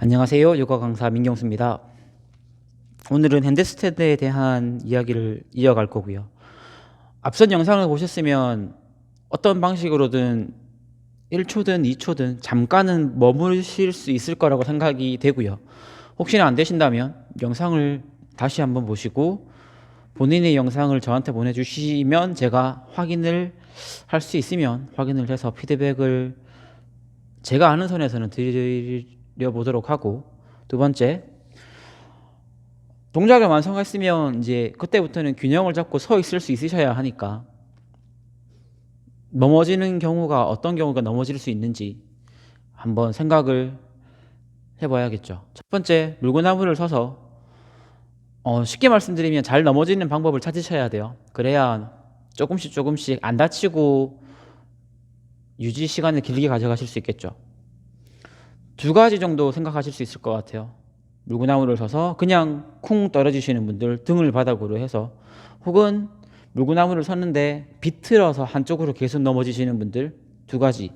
안녕하세요. 요가 강사 민경수입니다. 오늘은 핸드스탠드에 대한 이야기를 이어갈 거고요. 앞선 영상을 보셨으면 어떤 방식으로든 1초든 2초든 잠깐은 머무실 수 있을 거라고 생각이 되고요. 혹시나 안 되신다면 영상을 다시 한번 보시고 본인의 영상을 저한테 보내주시면 제가 확인을 할 수 있으면 확인을 해서 피드백을 제가 아는 선에서는 드려 보도록 하고 두 번째 동작을 완성했으면 이제 그때부터는 균형을 잡고 서 있을 수 있으셔야 하니까 넘어지는 경우가 어떤 경우가 넘어질 수 있는지 한번 생각을 해봐야겠죠. 첫 번째 물구나무를 서서 어, 쉽게 말씀드리면 잘 넘어지는 방법을 찾으셔야 돼요. 그래야 조금씩 조금씩 안 다치고 유지 시간을 길게 가져가실 수 있겠죠. 두 가지 정도 생각하실 수 있을 것 같아요. 물구나무를 서서 그냥 쿵 떨어지시는 분들 등을 바닥으로 해서 혹은 물구나무를 섰는데 비틀어서 한쪽으로 계속 넘어지시는 분들 두 가지.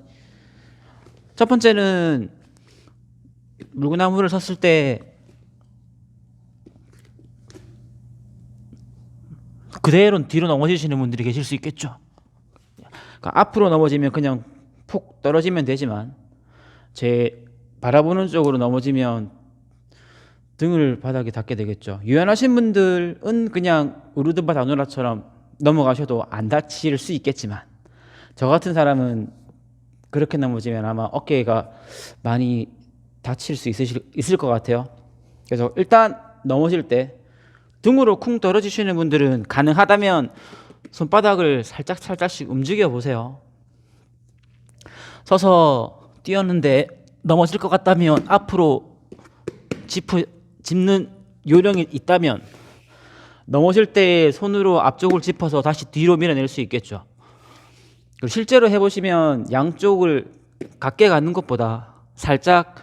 첫 번째는 물구나무를 섰을 때 그대로 뒤로 넘어지시는 분들이 계실 수 있겠죠. 그러니까 앞으로 넘어지면 그냥 푹 떨어지면 되지만 제 바라보는 쪽으로 넘어지면 등을 바닥에 닿게 되겠죠. 유연하신 분들은 그냥 우르드바 다누라처럼 넘어가셔도 안 다칠 수 있겠지만 저 같은 사람은 그렇게 넘어지면 아마 어깨가 많이 다칠 수 있으실, 있을 것 같아요. 그래서 일단 넘어질 때 등으로 쿵 떨어지시는 분들은 가능하다면 손바닥을 살짝 살짝씩 움직여 보세요. 서서 뛰었는데 넘어질 것 같다면 앞으로 짚어, 짚는 요령이 있다면 넘어질 때 손으로 앞쪽을 짚어서 다시 뒤로 밀어낼 수 있겠죠. 그리고 실제로 해보시면 양쪽을 각게 가는 것보다 살짝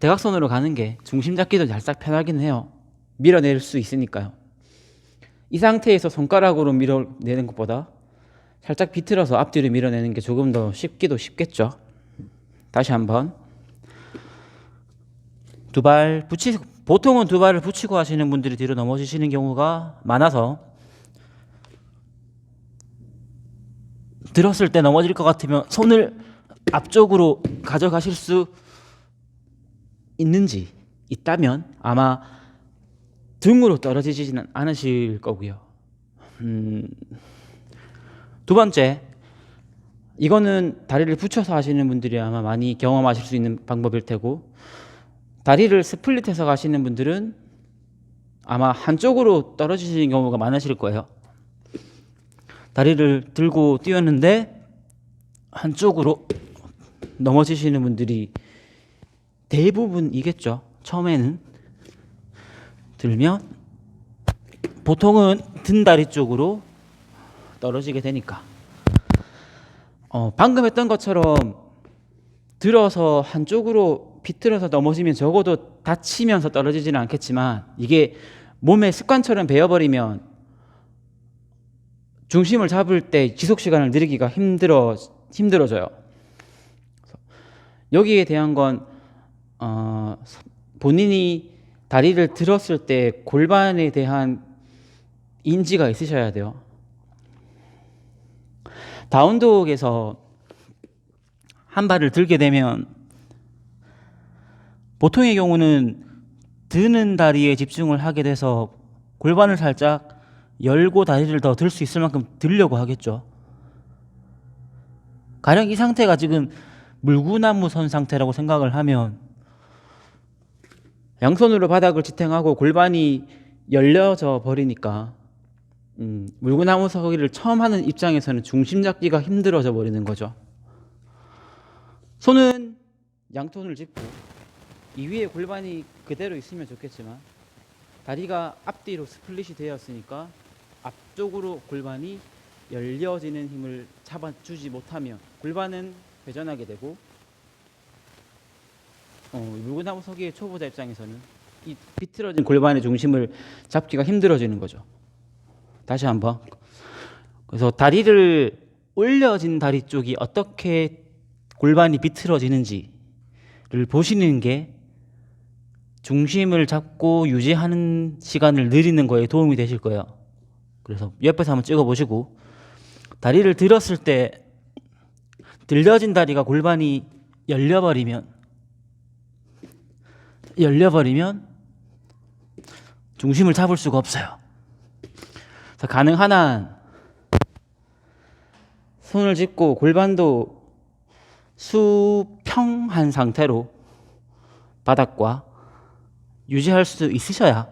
대각선으로 가는 게 중심 잡기도 살짝 편하긴 해요. 밀어낼 수 있으니까요. 이 상태에서 손가락으로 밀어내는 것보다 살짝 비틀어서 앞뒤로 밀어내는 게 조금 더 쉽기도 쉽겠죠. 다시 한번 두 발 붙이 보통은 두 발을 붙이고 하시는 분들이 뒤로 넘어지시는 경우가 많아서 들었을 때 넘어질 것 같으면 손을 앞쪽으로 가져가실 수 있는지 있다면 아마 등으로 떨어지지는 않으실 거고요. 음, 두 번째, 이거는 다리를 붙여서 하시는 분들이 아마 많이 경험하실 수 있는 방법일 테고, 다리를 스플릿해서 가시는 분들은 아마 한쪽으로 떨어지시는 경우가 많으실 거예요. 다리를 들고 뛰었는데 한쪽으로 넘어지시는 분들이 대부분이겠죠. 처음에는 들면 보통은 든 다리 쪽으로 떨어지게 되니까 어, 방금 했던 것처럼 들어서 한쪽으로 비틀어서 넘어지면 적어도 다치면서 떨어지지는 않겠지만 이게 몸의 습관처럼 배어버리면 중심을 잡을 때 지속 시간을 늘리기가 힘들어 힘들어져요. 여기에 대한 건 어, 본인이 다리를 들었을 때 골반에 대한 인지가 있으셔야 돼요. 다운독에서 한 발을 들게 되면 보통의 경우는 드는 다리에 집중을 하게 돼서 골반을 살짝 열고 다리를 더 들 수 있을 만큼 들려고 하겠죠. 가령 이 상태가 지금 물구나무 선 상태라고 생각을 하면 양손으로 바닥을 지탱하고 골반이 열려져 버리니까 음, 물구나무 서기를 처음 하는 입장에서는 중심 잡기가 힘들어져 버리는 거죠. 손은 양손을 짚고 이 위에 골반이 그대로 있으면 좋겠지만 다리가 앞뒤로 스플릿이 되었으니까 앞쪽으로 골반이 열려지는 힘을 잡아주지 못하면 골반은 회전하게 되고 어, 물구나무 서기의 초보자 입장에서는 이 비틀어진 골반의 중심을 잡기가 힘들어지는 거죠. 다시 한번. 그래서 다리를 올려진 다리 쪽이 어떻게 골반이 비틀어지는지를 보시는 게 중심을 잡고 유지하는 시간을 늘리는 거에 도움이 되실 거예요. 그래서 옆에서 한번 찍어 보시고 다리를 들었을 때 들려진 다리가 골반이 열려버리면 열려버리면 중심을 잡을 수가 없어요. 그래서 가능한 한 손을 짚고 골반도 수평한 상태로 바닥과 유지할 수 있으셔야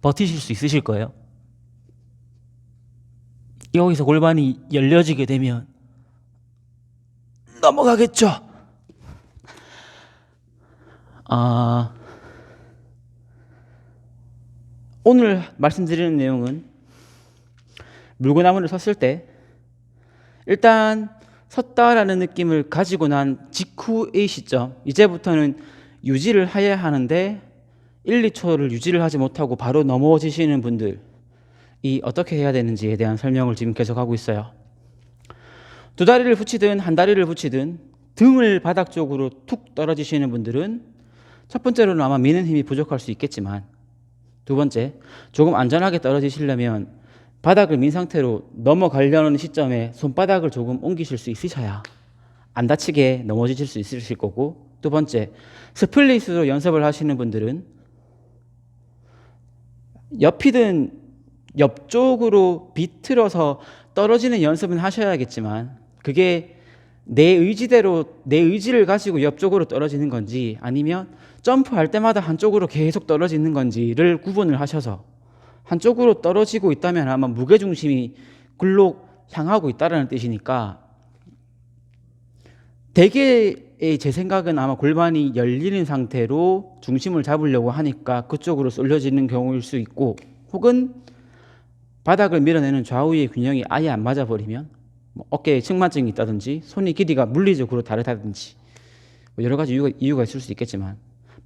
버티실 수 있으실 거예요. 여기서 골반이 열려지게 되면 넘어가겠죠. 아, 오늘 말씀드리는 내용은 물구나무를 섰을 때 일단 섰다라는 느낌을 가지고 난 직후의 시점 이제부터는 유지를 해야 하는데 1, 2초를 유지를 하지 못하고 바로 넘어지시는 분들 이 어떻게 해야 되는지에 대한 설명을 지금 계속 하고 있어요. 두 다리를 붙이든 한 다리를 붙이든 등을 바닥 쪽으로 툭 떨어지시는 분들은 첫 번째로는 아마 미는 힘이 부족할 수 있겠지만 두 번째 조금 안전하게 떨어지시려면 바닥을 민 상태로 넘어가려는 시점에 손바닥을 조금 옮기실 수 있으셔야 안 다치게 넘어지실 수 있으실 거고 두 번째 스플릿으로 연습을 하시는 분들은 옆이든 옆쪽으로 비틀어서 떨어지는 연습은 하셔야겠지만 그게 내 의지대로 내 의지를 가지고 옆쪽으로 떨어지는 건지 아니면 점프할 때마다 한쪽으로 계속 떨어지는 건지를 구분을 하셔서 한쪽으로 떨어지고 있다면 아마 무게 중심이 글로 향하고 있다라는 뜻이니까 대개의 제 생각은 아마 골반이 열리는 상태로 중심을 잡으려고 하니까 그쪽으로 쏠려지는 경우일 수 있고 혹은 바닥을 밀어내는 좌우의 균형이 아예 안 맞아 버리면 뭐 어깨에 측만증이 있다든지 손의 길이가 물리적으로 다르다든지 뭐 여러 가지 이유가, 이유가 있을 수 있겠지만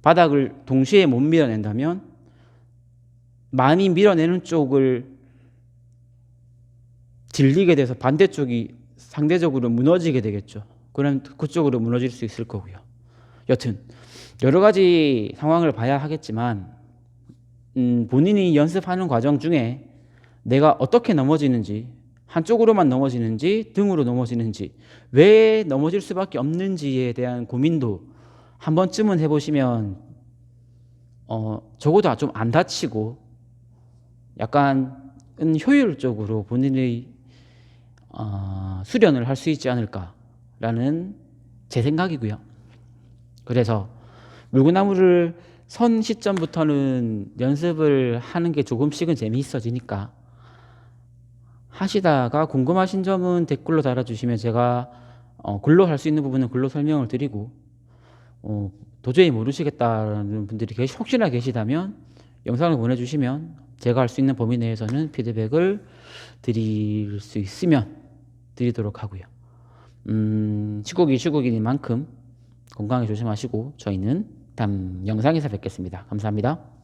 바닥을 동시에 못 밀어낸다면 많이 밀어내는 쪽을 질리게 돼서 반대쪽이 상대적으로 무너지게 되겠죠. 그럼 그쪽으로 무너질 수 있을 거고요. 여튼 여러 가지 상황을 봐야 하겠지만 음, 본인이 연습하는 과정 중에 내가 어떻게 넘어지는지 한쪽으로만 넘어지는지 등으로 넘어지는지 왜 넘어질 수밖에 없는지에 대한 고민도 한 번쯤은 해보시면 어, 적어도 좀 안 다치고 약간 효율적으로 본인의 어, 수련을 할 수 있지 않을까 라는 제 생각이고요. 그래서 물구나무를 선 시점부터는 연습을 하는 게 조금씩은 재미있어지니까 하시다가 궁금하신 점은 댓글로 달아주시면 제가 어, 글로 할 수 있는 부분은 글로 설명을 드리고 어, 도저히 모르시겠다는 분들이 계시, 혹시나 계시다면 영상을 보내주시면 제가 할 수 있는 범위 내에서는 피드백을 드릴 수 있으면 드리도록 하고요. 음, 시국이 시국이니만큼 건강에 조심하시고 저희는 다음 영상에서 뵙겠습니다. 감사합니다.